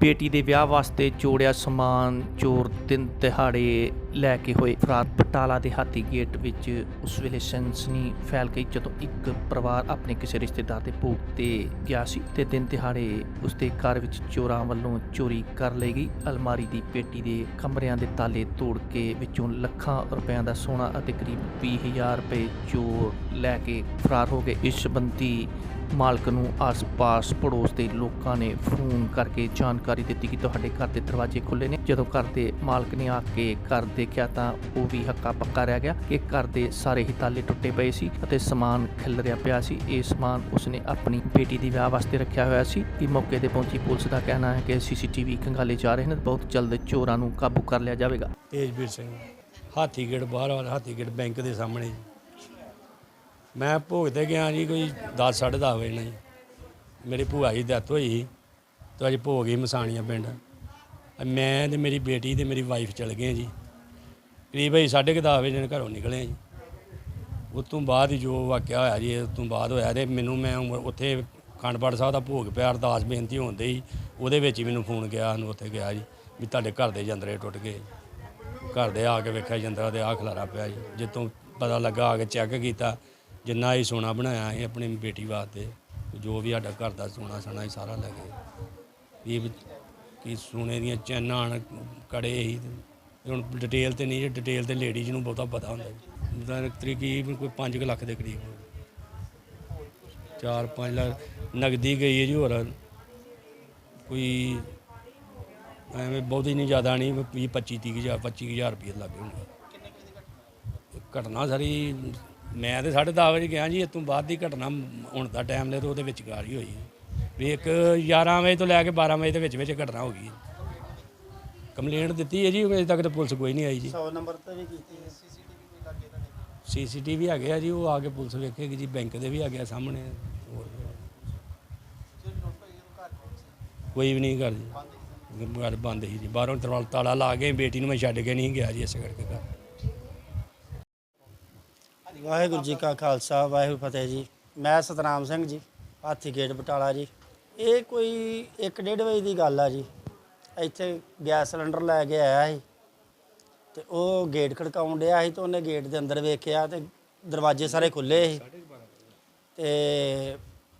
ਬੇਟੀ ਦੇ ਵਿਆਹ ਵਾਸਤੇ ਜੋੜਿਆ ਸਮਾਨ ਚੋਰ ਦਿਨ ਦਿਹਾੜੇ ਲੈ ਕੇ ਹੋਏ ਫਰਾਰ। ਬਟਾਲਾ ਦੇ ਹਾਥੀ ਗੇਟ ਵਿੱਚ ਉਸ ਵੇਲੇ ਸਨਸਨੀ ਫੈਲ ਗਈ ਜਦੋਂ ਇੱਕ ਪਰਿਵਾਰ ਆਪਣੇ ਕਿਸੇ ਰਿਸ਼ਤੇਦਾਰ ਦੇ ਭੋਗ ਤੇ ਗਿਆ ਸੀ ਤੇ ਦਿਨ ਦਿਹਾੜੇ ਉਸ ਦੇ ਘਰ ਵਿੱਚ ਚੋਰਾਂ ਵੱਲੋਂ ਚੋਰੀ ਕਰ ਲਈ ਗਈ। ਅਲਮਾਰੀ ਦੀ ਪੇਟੀ ਦੇ ਕਮਰਿਆਂ ਦੇ ਤਾਲੇ ਤੋੜ ਕੇ ਵਿੱਚੋਂ ਲੱਖਾਂ ਰੁਪਇਆਂ ਦਾ ਸੋਨਾ ਅਤੇ ਕਰੀਬ 20000 ਰੁਪਏ ਚੋਰ ਲੈ ਕੇ ਫਰਾਰ ਹੋ ਗਏ। ਇਸ ਸੰਬੰਧੀ ਮਾਲਕ ਨੂੰ ਆਸ-ਪਾਸ ਪੜੋਸ ਦੇ ਲੋਕਾਂ ਨੇ ਫੋਨ ਕਰਕੇ ਜਾਣਕਾਰੀ ਦਿੱਤੀ ਕਿ ਤੁਹਾਡੇ ਘਰ ਦੇ ਦਰਵਾਜ਼ੇ ਖੁੱਲੇ ਨੇ। ਜਦੋਂ ਘਰ ਦੇ ਮਾਲਕ ਨੇ ਆ ਕੇ ਘਰ ਦੇਖਿਆ ਤਾਂ ਉਹ ਵੀ ਹੱਕਾ ਪੱਕਾ ਰਹਿ ਗਿਆ ਕਿ ਘਰ ਦੇ ਸਾਰੇ ਹੀ ਤਾਲੇ ਟੁੱਟੇ ਪਏ ਸੀ ਅਤੇ ਸਮਾਨ ਖਿਲਰਿਆ ਪਿਆ ਸੀ। ਇਹ ਸਮਾਨ ਉਸਨੇ ਆਪਣੀ ਬੇਟੀ ਦੀ ਵਿਆਹ ਵਾਸਤੇ ਰੱਖਿਆ ਹੋਇਆ ਸੀ ਇਹ ਮੌਕੇ ਤੇ ਪਹੁੰਚੀ ਪੁਲਿਸ ਦਾ ਕਹਿਣਾ ਹੈ ਕਿ ਸੀਸੀਟੀਵੀ ਖੰਗਾਲੇ ਜਾ ਰਹੇ ਨੇ। ਬਹੁਤ ਜਲਦ ਚੋਰਾਂ ਨੂੰ ਕਾਬੂ ਕਰ ਲਿਆ ਜਾਵੇਗਾ। ਤੇਜਵੀਰ ਸਿੰਘ ਹਾਥੀਗੇਟ ਬਾਹਰ ਵਾਲਾ ਹਾਥੀਗੇਟ ਬੈਂਕ ਦੇ ਸਾਹਮਣੇ ਮੈਂ ਭੋਗ ਤੇ ਗਿਆ ਜੀ ਕੋਈ 10 10:30 ਵਜੇ ਨਾਲ ਜੀ। ਮੇਰੀ ਭੂਆ ਦੀ ਡੈਥ ਹੋਈ ਸੀ ਤੇ ਅੱਜ ਭੋਗ ਹੀ ਮਸਾਣੀਆਂ ਪਿੰਡ। ਮੈਂ ਤੇ ਮੇਰੀ ਬੇਟੀ ਤੇ ਮੇਰੀ ਵਾਈਫ ਚਲ ਗਏ ਜੀ। ਕਰੀਬ ਅਸੀਂ 10:30 ਵਜੇ ਨਾਲ ਘਰੋਂ ਨਿਕਲੇ ਜੀ। ਉਸ ਤੋਂ ਬਾਅਦ ਹੀ ਜੋ ਵਾਕਿਆ ਹੋਇਆ ਜੀ ਉਸ ਤੋਂ ਬਾਅਦ ਹੋਇਆ ਤੇ ਮੈਨੂੰ ਮੈਂ ਉਮਰ ਉੱਥੇ ਖੰਡਪੜ ਸਾਹਿਬ ਦਾ ਭੋਗ ਪਿਆ ਅਰਦਾਸ ਬੇਨਤੀ ਹੁੰਦੇ ਹੀ ਉਹਦੇ ਵਿੱਚ ਹੀ ਮੈਨੂੰ ਫੋਨ ਗਿਆ ਸਾਨੂੰ ਉੱਥੇ ਗਿਆ ਜੀ ਵੀ ਤੁਹਾਡੇ ਘਰ ਦੇ ਜੰਦਰੇ ਟੁੱਟ ਗਏ ਘਰ ਦੇ ਆ ਕੇ ਵੇਖਿਆ ਜੰਦਰਾ ਤੇ ਆ ਖਲਾਰਾ ਪਿਆ ਜੀ। ਜਿੱਤੋਂ ਪਤਾ ਲੱਗਾ ਆ ਕੇ ਚੈੱਕ ਕੀਤਾ ਜਿੰਨਾ ਹੀ ਸੋਨਾ ਬਣਾਇਆ ਸੀ ਆਪਣੀ ਬੇਟੀ ਵਾਸਤੇ ਜੋ ਵੀ ਸਾਡਾ ਘਰ ਦਾ ਸੋਨਾ ਸਣਾ ਸੀ ਸਾਰਾ ਲੈ ਗਏ। ਇਹ ਵੀ ਕੀ ਸੋਨੇ ਦੀਆਂ ਚੈਨਾਂ ਹਨ, ਕੜੇ ਸੀ ਹੁਣ ਡਿਟੇਲ ਤੇ ਨਹੀਂ ਡਿਟੇਲ ਤੇ ਲੇਡੀਜ਼ ਨੂੰ ਬਹੁਤਾ ਪਤਾ ਹੁੰਦਾ ਜੀ। ਦਾ ਤਕਰੀਬਨ ਕੋਈ 5 ਲੱਖ ਦੇ ਕਰੀਬ 4-5 ਲੱਖ, ਨਗਦੀ ਗਈ ਹੈ ਜੀ ਹੋਰ। ਕੋਈ ਐਵੇਂ ਬਹੁਤੀ ਨਹੀਂ, ਜ਼ਿਆਦਾ ਨਹੀਂ 20 25 30 ਹਜ਼ਾਰ 25 ਹਜ਼ਾਰ ਰੁਪਏ ਲੱਗੇ ਹੋਣਗੇ। ਘਟਨਾ ਸਾਰੀ, ਮੈਂ ਤੇ 10:30 ਵਜੇ ਗਿਆ ਜੀ ਇਸ ਤੋਂ ਬਾਅਦ ਦੀ ਘਟਨਾ ਹੁਣ ਦਾ ਟਾਈਮ ਲੈ ਤੇ ਉਹਦੇ ਵਿਚਕਾਰ ਹੀ ਹੋਈ। ਵੀ ਇੱਕ 11 ਵਜੇ ਤੋਂ ਲੈ ਕੇ 12 ਵਜੇ ਦੇ ਵਿੱਚ ਵਿੱਚ ਘਟਨਾ ਹੋ ਗਈ। ਕੰਪਲੇਂਟ ਦਿੱਤੀ ਹੈ ਜੀ ਅਜੇ ਤੱਕ ਤਾਂ ਪੁਲਿਸ ਕੋਈ ਨਹੀਂ ਆਈ ਜੀ। 100 ਨੰਬਰ ਤੇ ਵੀ ਕੀਤੀ ਹੈ। ਸੀਸੀਟੀਵੀ ਹੈਗੇ ਆ ਜੀ ਉਹ ਆ ਕੇ ਪੁਲਿਸ ਵੇਖੇਗੀ ਜੀ ਬੈਂਕ ਦੇ ਵੀ ਆ ਸਾਹਮਣੇ। ਹੋਰ ਕੋਈ ਵੀ ਨਹੀਂ ਕਰ ਜੀ। ਘਰ ਬੰਦ ਸੀ ਜੀ। ਬਾਹਰੋਂ ਤਰਵਾਲ ਤਾਲਾ ਲਾ ਕੇ ਬੇਟੀ ਨੂੰ ਮੈਂ ਛੱਡ ਕੇ ਨਹੀਂ ਗਿਆ ਜੀ ਇਸੇ ਕਰਕੇ ਘਰ। ਵਾਹਿਗੁਰੂ ਜੀ ਕਾ ਖਾਲਸਾ ਵਾਹਿਗੁਰੂ ਫਤਿਹ ਜੀ। ਮੈਂ ਸਤਨਾਮ ਸਿੰਘ ਜੀ ਹਾਥੀ ਗੇਟ ਬਟਾਲਾ ਜੀ। ਇਹ ਕੋਈ 1:30 ਵਜੇ ਦੀ ਗੱਲ ਆ ਜੀ। ਇੱਥੇ ਗੈਸ ਸਿਲੰਡਰ ਲੈ ਕੇ ਆਇਆ ਸੀ ਤੇ ਉਹ ਗੇਟ ਖੜਕਾਉਣ ਡਿਆ ਸੀ ਤੇ ਉਹਨੇ ਗੇਟ ਦੇ ਅੰਦਰ ਵੇਖਿਆ ਤੇ ਦਰਵਾਜ਼ੇ ਸਾਰੇ ਖੁੱਲੇ ਸੀ। ਤੇ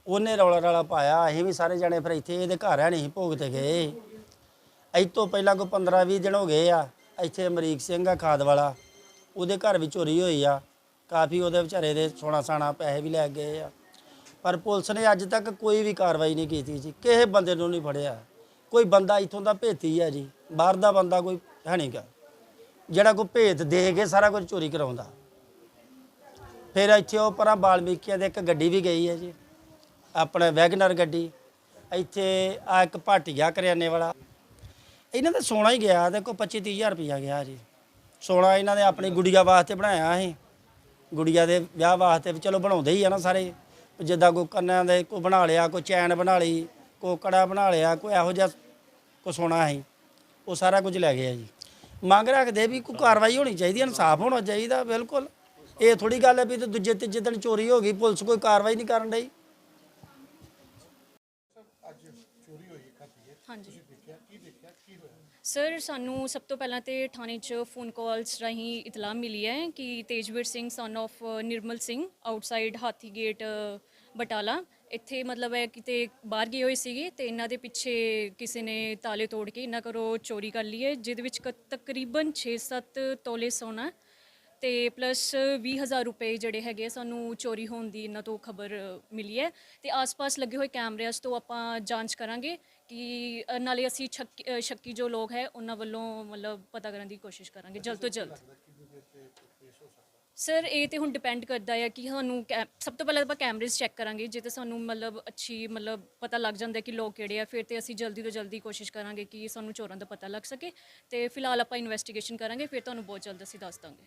ਉਹਨੇ ਰੌਲਾ ਰੌਲਾ ਪਾਇਆ, ਅਸੀਂ ਵੀ ਸਾਰੇ ਜਣੇ ਫਿਰ ਇੱਥੇ ਇਹਦੇ ਘਰ ਹੈ ਨਹੀਂ ਭੋਗ ਤੇ ਗਏ ਇਹ ਤੋਂ ਪਹਿਲਾਂ ਕੋਈ 15 20 ਦਿਨ ਹੋ ਗਏ ਆ, ਇੱਥੇ ਅਮਰੀਕ ਸਿੰਘ ਆ ਖਾਦ ਵਾਲਾ, ਉਹਦੇ ਘਰ ਵੀ ਚੋਰੀ ਹੋਈ ਆ। ਕਾਫੀ ਉਹਦੇ ਵਿਚਾਰੇ ਦੇ ਸੋਨਾ ਸਾਣਾ ਪੈਸੇ ਵੀ ਲੈ ਗਏ ਆ। ਪਰ ਪੁਲਿਸ ਨੇ ਅੱਜ ਤੱਕ ਕੋਈ ਵੀ ਕਾਰਵਾਈ ਨਹੀਂ ਕੀਤੀ ਜੀ, ਕਿਸੇ ਬੰਦੇ ਨੂੰ ਨਹੀਂ ਫੜਿਆ। ਕੋਈ ਬੰਦਾ ਇੱਥੋਂ ਦਾ ਭੇਤੀ ਹੈ ਜੀ, ਬਾਹਰ ਦਾ ਬੰਦਾ ਕੋਈ ਹੈ ਨਹੀਂਗਾ ਜਿਹੜਾ ਕੋਈ ਭੇਤ ਦੇ ਕੇ ਸਾਰਾ ਕੁਝ ਚੋਰੀ ਕਰਾਉਂਦਾ। ਫਿਰ ਇੱਥੇ ਉਹ ਪਰਾਂ ਬਾਲਮੀਕੀਆਂ ਦੇ ਇੱਕ ਗੱਡੀ ਵੀ ਗਈ ਹੈ ਜੀ, ਆਪਣੇ ਵੈਗਨਰ ਗੱਡੀ। ਇੱਥੇ ਆ ਇੱਕ ਭਾਟੀਆ ਕਰਿਆਨੇ ਵਾਲਾ। ਇਹਨਾਂ ਦਾ ਸੋਨਾ ਹੀ ਗਿਆ ਤੇ ਕੋਈ 25 30000 ਰੁਪਇਆ ਗਿਆ ਜੀ। ਸੋਨਾ ਇਹਨਾਂ ਨੇ ਆਪਣੀ ਗੁੜੀਆ ਵਾਸਤੇ ਬਣਾਇਆ ਸੀ। ਗੁੜੀਆ ਦੇ ਵਿਆਹ ਵਾਸਤੇ ਵੀ ਚਲੋ ਬਣਾਉਂਦੇ ਹੀ ਆ ਨਾ ਸਾਰੇ। ਜਿੱਦਾਂ ਕੋਈ ਕੰਨਾਂ ਦੇ ਕੋ ਬਣਾ ਲਿਆ, ਕੋਈ ਚੈਨ ਬਣਾ ਲਈ ਕੋ ਬਣਾ ਲਿਆ, ਕੋਈ ਇਹੋ ਜਿਹਾ ਕੋ ਸੋਨਾ ਸੀ। ਉਹ ਸਾਰਾ ਕੁਝ ਲੈ ਗਿਆ ਜੀ। ਮੰਗ ਰੱਖਦੇ ਵੀ ਕੋਈ ਕਾਰਵਾਈ ਹੋਣੀ ਚਾਹੀਦੀ, ਇਨਸਾਫ ਹੋਣਾ ਚਾਹੀਦਾ, ਬਿਲਕੁਲ। ਇਹ ਥੋੜੀ ਗੱਲ ਹੈ ਵੀ ਤੇ ਦੂਜੇ ਤੀਜੇ ਦਿਨ ਚੋਰੀ ਹੋ ਗਈ, ਪੁਲਿਸ ਕੋਈ ਕਾਰਵਾਈ ਨਹੀਂ ਕਰਨ ਡਈ। ਹਾਂਜੀ। ਸਰ, ਸਾਨੂੰ ਸਭ ਤੋਂ ਪਹਿਲਾਂ ਤੇ ਥਾਣੇ 'ਚ ਫੋਨ ਕਾਲਸ ਰਾਹੀਂ ਇਤਲਾਹ ਮਿਲੀ ਹੈ ਕਿ Tejvir Singh son of Nirmal Singh outside Hathi gate Batala. ਇੱਥੇ ਮਤਲਬ ਹੈ ਕਿਤੇ ਬਾਹਰ ਗਏ ਹੋਏ ਸੀਗੇ ਤੇ ਇਹਨਾਂ ਦੇ ਪਿੱਛੇ ਕਿਸੇ ਨੇ ਤਾਲੇ ਤੋੜ ਕੇ ਇਹਨਾਂ ਘਰੋਂ ਚੋਰੀ ਕਰ ਲਈ ਹੈ ਜਿਹਦੇ ਵਿੱਚ ਕ- ਤਕਰੀਬਨ 6-7 ਤੋਲੇ ਸੋਨਾ ਤੇ ਪਲੱਸ 20000 ਰੁਪਏ ਜਿਹੜੇ ਹੈਗੇ ਆ, ਸਾਨੂੰ ਚੋਰੀ ਹੋਣ ਦੀ ਇਹਨਾਂ ਤੋਂ ਖਬਰ ਮਿਲੀ ਹੈ ਤੇ ਆਸ-ਪਾਸ ਲੱਗੇ ਹੋਏ ਕੈਮਰਿਆਂ ਤੋਂ ਆਪਾਂ ਜਾਂਚ ਕਰਾਂਗੇ ਕਿ ਅ, ਨਾਲੇ ਅਸੀਂ ਸ਼ੱਕੀ ਅ, ਸ਼ੱਕੀ ਜੋ ਲੋਕ ਹੈ ਉਹਨਾਂ ਵੱਲੋਂ ਮਤਲਬ ਪਤਾ ਕਰਨ ਦੀ ਕੋਸ਼ਿਸ਼ ਕਰਾਂਗੇ ਜਲਦ ਤੋਂ ਜਲਦ। ਸਰ ਇਹ ਤੇ ਹੁਣ ਡਿਪੈਂਡ ਕਰਦਾ ਹੈ ਕਿ ਸਾਨੂੰ ਕੈ- ਸਭ ਤੋਂ ਪਹਿਲਾਂ ਆਪਾਂ ਕੈਮਰੇਜ਼ ਚੈੱਕ ਕਰਾਂਗੇ, ਜੇ ਤੇ ਸਾਨੂੰ ਮਤਲਬ ਅੱਛੀ, ਮਤਲਬ ਪਤਾ ਲੱਗ ਜਾਂਦਾ ਕਿ ਲੋਕ ਕਿਹੜੇ ਆ, ਫਿਰ ਤੇ ਅਸੀਂ ਜਲਦੀ ਤੋਂ ਜਲਦੀ ਕੋਸ਼ਿਸ਼ ਕਰਾਂਗੇ ਕਿ ਸਾਨੂੰ ਚੋਰਾਂ ਦਾ ਪਤਾ ਲੱਗ ਸਕੇ ਤੇ ਫਿਲਹਾਲ ਆਪਾਂ ਇਨਵੈਸਟੀਗੇਸ਼ਨ ਕਰਾਂਗੇ, ਫਿਰ ਤੁਹਾਨੂੰ ਬਹੁਤ ਜਲਦ ਅਸੀਂ ਦੱਸ ਦਾਂਗੇ।